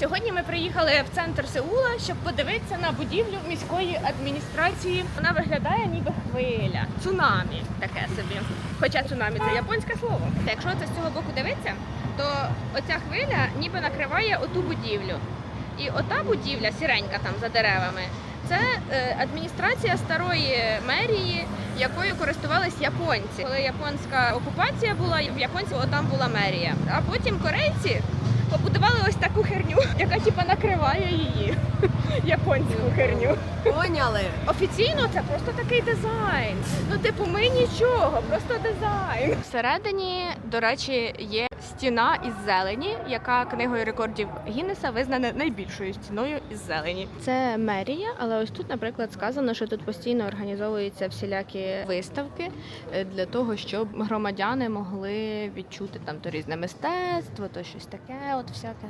Сьогодні ми приїхали в центр Сеула, щоб подивитися на будівлю міської адміністрації. Вона виглядає ніби хвиля, цунамі таке собі. Хоча цунамі це японське слово. Та Якщо це з цього боку дивитися, то оця хвиля ніби накриває оту будівлю. І ота будівля, сіренька там за деревами, це е, адміністрація старої мерії, якою користувались японці. Коли японська окупація була, в японців отам була мерія. А потім корейці побудували ось таку херню, накриває її. Японську херню. Поняли? Офіційно це просто такий дизайн. Ну, типу, ми нічого, просто дизайн. Всередині, до речі, є стіна із зелені, яка книгою рекордів Гіннеса визнана найбільшою стіною із зелені. Це мерія, але ось тут, наприклад, сказано, що тут постійно організовуються всілякі виставки е, для того, щоб громадяни могли відчути там то різне мистецтво, то щось таке, от всяке.